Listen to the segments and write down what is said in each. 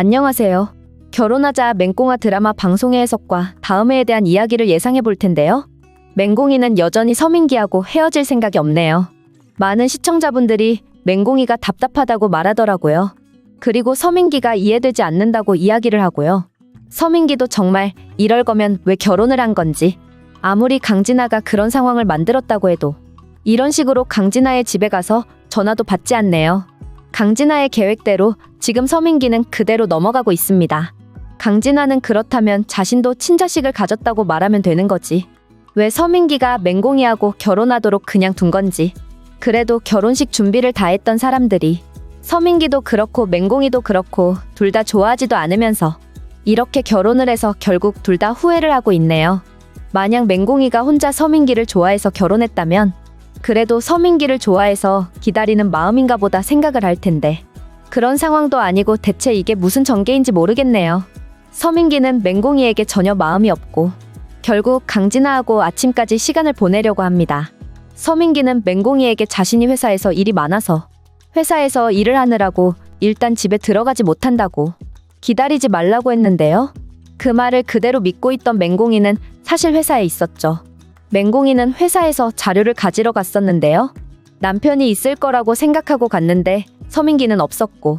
안녕하세요. 결혼하자 맹꽁아 드라마 방송의 해석과 다음 회에 대한 이야기를 예상해 볼 텐데요. 맹꽁이는 여전히 서민기하고 헤어질 생각이 없네요. 많은 시청자분들이 맹꽁이가 답답하다고 말하더라고요. 그리고 서민기가 이해되지 않는다고 이야기를 하고요. 서민기도 정말 이럴 거면 왜 결혼을 한 건지 아무리 강진아가 그런 상황을 만들었다고 해도 이런 식으로 강진아의 집에 가서 전화도 받지 않네요. 강진아의 계획대로 지금 서민기는 그대로 넘어가고 있습니다. 강진아는 그렇다면 자신도 친자식을 가졌다고 말하면 되는 거지. 왜 서민기가 맹공이하고 결혼하도록 그냥 둔 건지. 그래도 결혼식 준비를 다 했던 사람들이 서민기도 그렇고 맹공이도 그렇고 둘 다 좋아하지도 않으면서 이렇게 결혼을 해서 결국 둘 다 후회를 하고 있네요. 만약 맹공이가 혼자 서민기를 좋아해서 결혼했다면 그래도 서민기를 좋아해서 기다리는 마음인가 보다 생각을 할 텐데 그런 상황도 아니고 대체 이게 무슨 전개인지 모르겠네요. 서민기는 맹공이에게 전혀 마음이 없고 결국 강진아하고 아침까지 시간을 보내려고 합니다. 서민기는 맹공이에게 자신이 회사에서 일이 많아서 회사에서 일을 하느라고 일단 집에 들어가지 못한다고 기다리지 말라고 했는데요. 그 말을 그대로 믿고 있던 맹공이는 사실 회사에 있었죠. 맹공이는 회사에서 자료를 가지러 갔었는데요. 남편이 있을 거라고 생각하고 갔는데 서민기는 없었고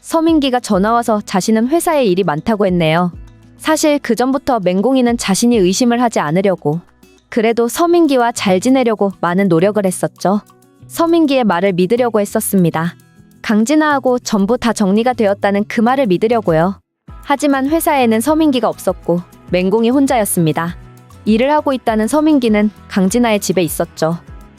서민기가 전화와서 자신은 회사에 일이 많다고 했네요. 사실 그 전부터 맹공이는 자신이 의심을 하지 않으려고 그래도 서민기와 잘 지내려고 많은 노력을 했었죠. 서민기의 말을 믿으려고 했었습니다. 강진아하고 전부 다 정리가 되었다는 그 말을 믿으려고요. 하지만 회사에는 서민기가 없었고 맹공이 혼자였습니다. 일을 하고 있다는 서민기는 강진아의 집에 있었죠.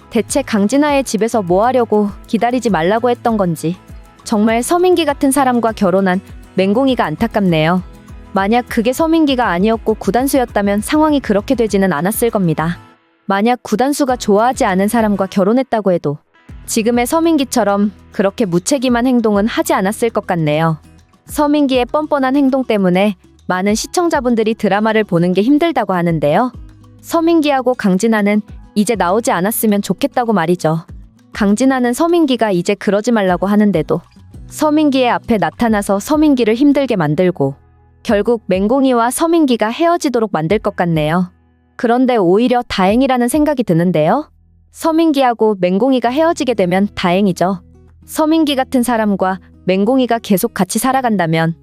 대체 강진아의 집에서 뭐 하려고 기다리지 말라고 했던 건지 정말 서민기 같은 사람과 결혼한 맹공이가 안타깝네요. 만약 그게 서민기가 아니었고 구단수였다면 상황이 그렇게 되지는 않았을 겁니다. 만약 구단수가 좋아하지 않은 사람과 결혼했다고 해도 지금의 서민기처럼 그렇게 무책임한 행동은 하지 않았을 것 같네요. 서민기의 뻔뻔한 행동 때문에 많은 시청자분들이 드라마를 보는 게 힘들다고 하는데요. 서민기하고 강진아는 이제 나오지 않았으면 좋겠다고 말이죠. 강진아는 서민기가 이제 그러지 말라고 하는데도 서민기의 앞에 나타나서 서민기를 힘들게 만들고 결국 맹공이와 서민기가 헤어지도록 만들 것 같네요. 그런데 오히려 다행이라는 생각이 드는데요. 서민기하고 맹공이가 헤어지게 되면 다행이죠. 서민기 같은 사람과 맹공이가 계속 같이 살아간다면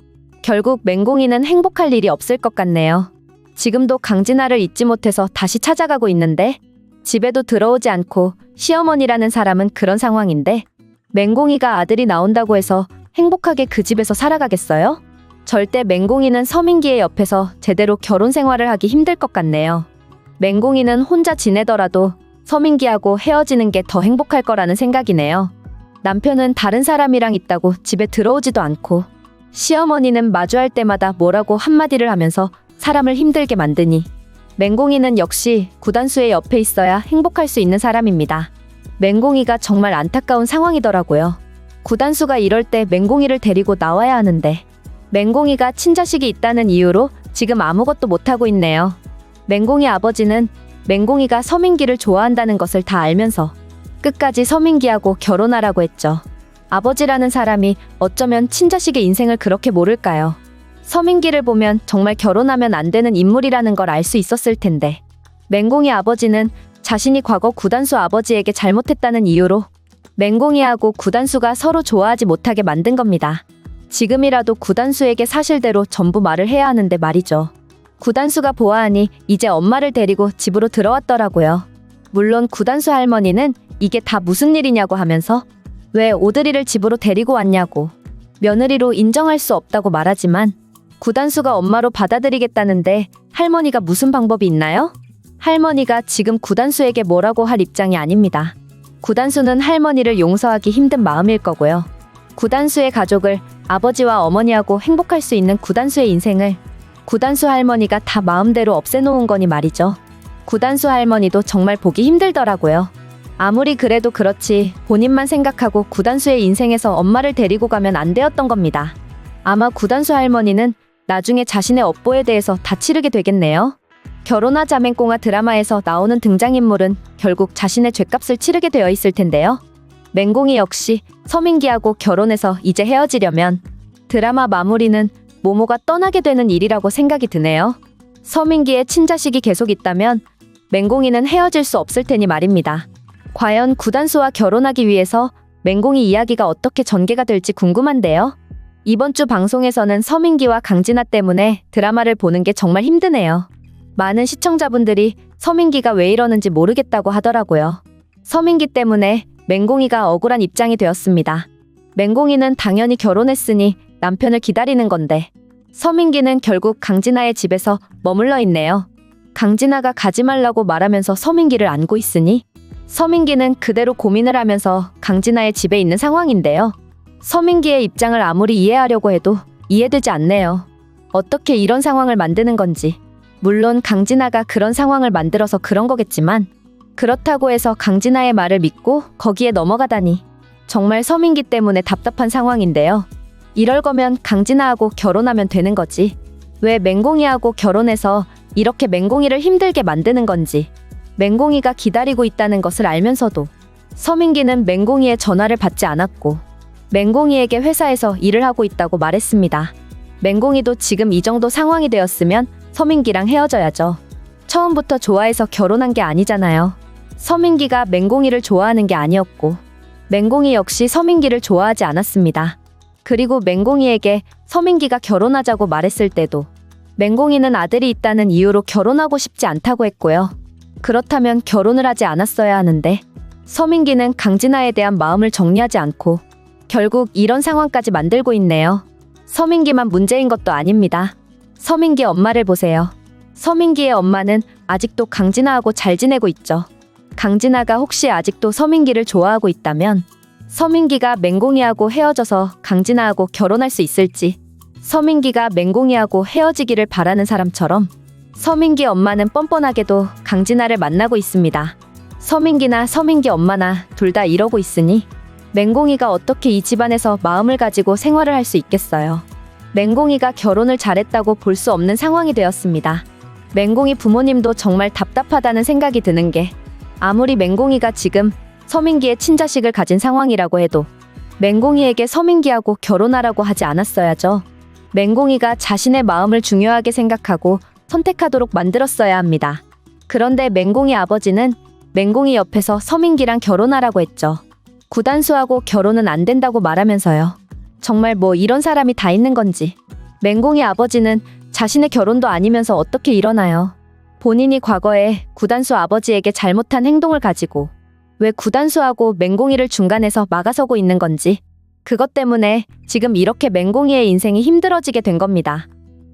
결국 맹공이는 행복할 일이 없을 것 같네요. 지금도 강진아를 잊지 못해서 다시 찾아가고 있는데 집에도 들어오지 않고 시어머니라는 사람은 그런 상황인데 맹공이가 아들이 나온다고 해서 행복하게 그 집에서 살아가겠어요? 절대 맹공이는 서민기의 옆에서 제대로 결혼 생활을 하기 힘들 것 같네요. 맹공이는 혼자 지내더라도 서민기하고 헤어지는 게 더 행복할 거라는 생각이네요. 남편은 다른 사람이랑 있다고 집에 들어오지도 않고 시어머니는 마주할 때마다 뭐라고 한마디를 하면서 사람을 힘들게 만드니 맹공이는 역시 구단수의 옆에 있어야 행복할 수 있는 사람입니다. 맹공이가 정말 안타까운 상황이더라고요. 구단수가 이럴 때 맹공이를 데리고 나와야 하는데 맹공이가 친자식이 있다는 이유로 지금 아무것도 못하고 있네요. 맹공이 아버지는 맹공이가 서민기를 좋아한다는 것을 다 알면서 끝까지 서민기하고 결혼하라고 했죠. 아버지라는 사람이 어쩌면 친자식의 인생을 그렇게 모를까요? 서민기를 보면 정말 결혼하면 안 되는 인물이라는 걸 알 수 있었을 텐데. 맹공이 아버지는 자신이 과거 구단수 아버지에게 잘못했다는 이유로 맹공이하고 구단수가 서로 좋아하지 못하게 만든 겁니다. 지금이라도 구단수에게 사실대로 전부 말을 해야 하는데 말이죠. 구단수가 보아하니 이제 엄마를 데리고 집으로 들어왔더라고요. 물론 구단수 할머니는 이게 다 무슨 일이냐고 하면서 왜 오드리를 집으로 데리고 왔냐고 며느리로 인정할 수 없다고 말하지만 구단수가 엄마로 받아들이겠다는데 할머니가 무슨 방법이 있나요? 할머니가 지금 구단수에게 뭐라고 할 입장이 아닙니다. 구단수는 할머니를 용서하기 힘든 마음일 거고요. 구단수의 가족을 아버지와 어머니하고 행복할 수 있는 구단수의 인생을 구단수 할머니가 다 마음대로 없애놓은 거니 말이죠. 구단수 할머니도 정말 보기 힘들더라고요. 아무리 그래도 그렇지 본인만 생각하고 구단수의 인생에서 엄마를 데리고 가면 안 되었던 겁니다. 아마 구단수 할머니는 나중에 자신의 업보에 대해서 다 치르게 되겠네요. 결혼하자 맹꽁아 드라마에서 나오는 등장인물은 결국 자신의 죗값을 치르게 되어 있을 텐데요. 맹공이 역시 서민기하고 결혼해서 이제 헤어지려면 드라마 마무리는 모모가 떠나게 되는 일이라고 생각이 드네요. 서민기의 친자식이 계속 있다면 맹공이는 헤어질 수 없을 테니 말입니다. 과연 구단수와 결혼하기 위해서 맹공이 이야기가 어떻게 전개가 될지 궁금한데요. 이번 주 방송에서는 서민기와 강진아 때문에 드라마를 보는 게 정말 힘드네요. 많은 시청자분들이 서민기가 왜 이러는지 모르겠다고 하더라고요. 서민기 때문에 맹공이가 억울한 입장이 되었습니다. 맹공이는 당연히 결혼했으니 남편을 기다리는 건데 서민기는 결국 강진아의 집에서 머물러 있네요. 강진아가 가지 말라고 말하면서 서민기를 안고 있으니 서민기는 그대로 고민을 하면서 강진아의 집에 있는 상황인데요. 서민기의 입장을 아무리 이해하려고 해도 이해되지 않네요. 어떻게 이런 상황을 만드는 건지. 물론 강진아가 그런 상황을 만들어서 그런 거겠지만 그렇다고 해서 강진아의 말을 믿고 거기에 넘어가다니 정말 서민기 때문에 답답한 상황인데요. 이럴 거면 강진아하고 결혼하면 되는 거지. 왜 맹공이하고 결혼해서 이렇게 맹공이를 힘들게 만드는 건지. 맹공이가 기다리고 있다는 것을 알면서도 서민기는 맹공이의 전화를 받지 않았고 맹공이에게 회사에서 일을 하고 있다고 말했습니다. 맹공이도 지금 이 정도 상황이 되었으면 서민기랑 헤어져야죠. 처음부터 좋아해서 결혼한 게 아니잖아요. 서민기가 맹공이를 좋아하는 게 아니었고 맹공이 역시 서민기를 좋아하지 않았습니다. 그리고 맹공이에게 서민기가 결혼하자고 말했을 때도 맹공이는 아들이 있다는 이유로 결혼하고 싶지 않다고 했고요. 그렇다면 결혼을 하지 않았어야 하는데 서민기는 강진아에 대한 마음을 정리하지 않고 결국 이런 상황까지 만들고 있네요. 서민기만 문제인 것도 아닙니다. 서민기 엄마를 보세요. 서민기의 엄마는 아직도 강진아하고 잘 지내고 있죠. 강진아가 혹시 아직도 서민기를 좋아하고 있다면 서민기가 맹공이하고 헤어져서 강진아하고 결혼할 수 있을지 서민기가 맹공이하고 헤어지기를 바라는 사람처럼 서민기 엄마는 뻔뻔하게도 강진아를 만나고 있습니다. 서민기나 서민기 엄마나 둘 다 이러고 있으니 맹공이가 어떻게 이 집안에서 마음을 가지고 생활을 할 수 있겠어요. 맹공이가 결혼을 잘했다고 볼 수 없는 상황이 되었습니다. 맹공이 부모님도 정말 답답하다는 생각이 드는 게 아무리 맹공이가 지금 서민기의 친자식을 가진 상황이라고 해도 맹공이에게 서민기하고 결혼하라고 하지 않았어야죠. 맹공이가 자신의 마음을 중요하게 생각하고 선택하도록 만들었어야 합니다. 그런데 맹공이 아버지는 맹공이 옆에서 서민기랑 결혼하라고 했죠. 구단수하고 결혼은 안 된다고 말하면서요. 정말 뭐 이런 사람이 다 있는 건지. 맹공이 아버지는 자신의 결혼도 아니면서 어떻게 일어나요? 본인이 과거에 구단수 아버지에게 잘못한 행동을 가지고 왜 구단수하고 맹공이를 중간에서 막아서고 있는 건지. 그것 때문에 지금 이렇게 맹공이의 인생이 힘들어지게 된 겁니다.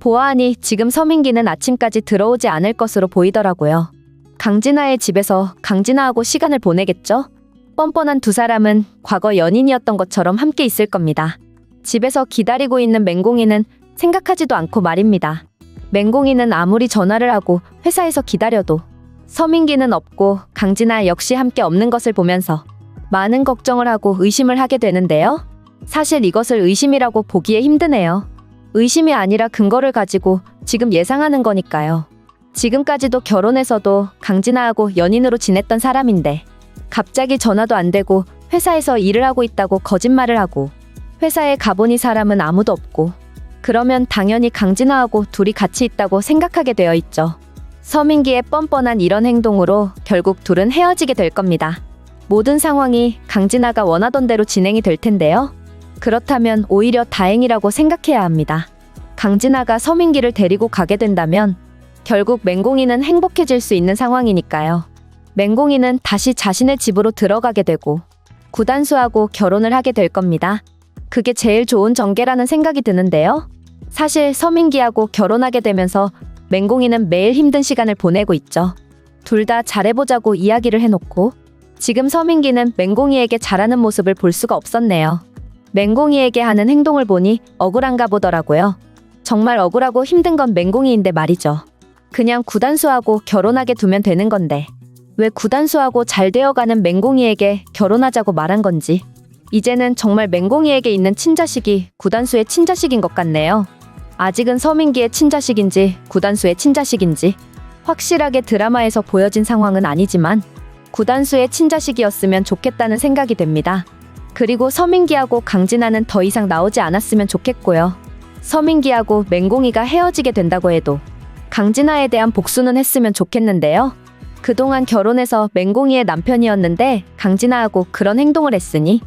보아하니 지금 서민기는 아침까지 들어오지 않을 것으로 보이더라고요. 강진아의 집에서 강진아하고 시간을 보내겠죠? 뻔뻔한 두 사람은 과거 연인이었던 것처럼 함께 있을 겁니다. 집에서 기다리고 있는 맹공이는 생각하지도 않고 말입니다. 맹공이는 아무리 전화를 하고 회사에서 기다려도 서민기는 없고 강진아 역시 함께 없는 것을 보면서 많은 걱정을 하고 의심을 하게 되는데요. 사실 이것을 의심이라고 보기에 힘드네요. 의심이 아니라 근거를 가지고 지금 예상하는 거니까요. 지금까지도 결혼해서도 강진아하고 연인으로 지냈던 사람인데 갑자기 전화도 안 되고 회사에서 일을 하고 있다고 거짓말을 하고 회사에 가보니 사람은 아무도 없고 그러면 당연히 강진아하고 둘이 같이 있다고 생각하게 되어 있죠. 서민기의 뻔뻔한 이런 행동으로 결국 둘은 헤어지게 될 겁니다. 모든 상황이 강진아가 원하던 대로 진행이 될 텐데요. 그렇다면 오히려 다행이라고 생각해야 합니다. 강진아가 서민기를 데리고 가게 된다면 결국 맹공이는 행복해질 수 있는 상황이니까요. 맹공이는 다시 자신의 집으로 들어가게 되고 구단수하고 결혼을 하게 될 겁니다. 그게 제일 좋은 전개라는 생각이 드는데요. 사실 서민기하고 결혼하게 되면서 맹공이는 매일 힘든 시간을 보내고 있죠. 둘 다 잘해보자고 이야기를 해놓고 지금 서민기는 맹공이에게 잘하는 모습을 볼 수가 없었네요. 맹공이에게 하는 행동을 보니 억울한가 보더라고요. 정말 억울하고 힘든 건 맹공이인데 말이죠. 그냥 구단수하고 결혼하게 두면 되는 건데 왜 구단수하고 잘 되어가는 맹공이에게 결혼하자고 말한 건지 이제는 정말 맹공이에게 있는 친자식이 구단수의 친자식인 것 같네요. 아직은 서민기의 친자식인지 구단수의 친자식인지 확실하게 드라마에서 보여진 상황은 아니지만 구단수의 친자식이었으면 좋겠다는 생각이 됩니다. 그리고 서민기하고 강진아는 더 이상 나오지 않았으면 좋겠고요. 서민기하고 맹공이가 헤어지게 된다고 해도 강진아에 대한 복수는 했으면 좋겠는데요. 그동안 결혼해서 맹공이의 남편이었는데 강진아하고 그런 행동을 했으니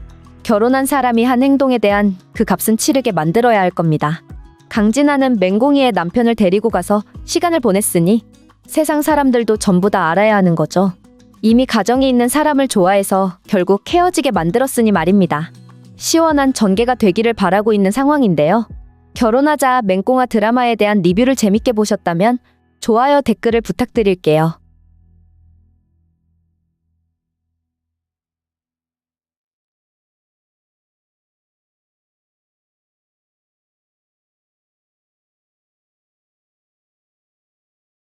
결혼한 사람이 한 행동에 대한 그 값은 치르게 만들어야 할 겁니다. 강진아는 맹공이의 남편을 데리고 가서 시간을 보냈으니 세상 사람들도 전부 다 알아야 하는 거죠. 이미 가정이 있는 사람을 좋아해서 결국 헤어지게 만들었으니 말입니다. 시원한 전개가 되기를 바라고 있는 상황인데요. 결혼하자 맹꽁아 드라마에 대한 리뷰를 재밌게 보셨다면 좋아요 댓글을 부탁드릴게요.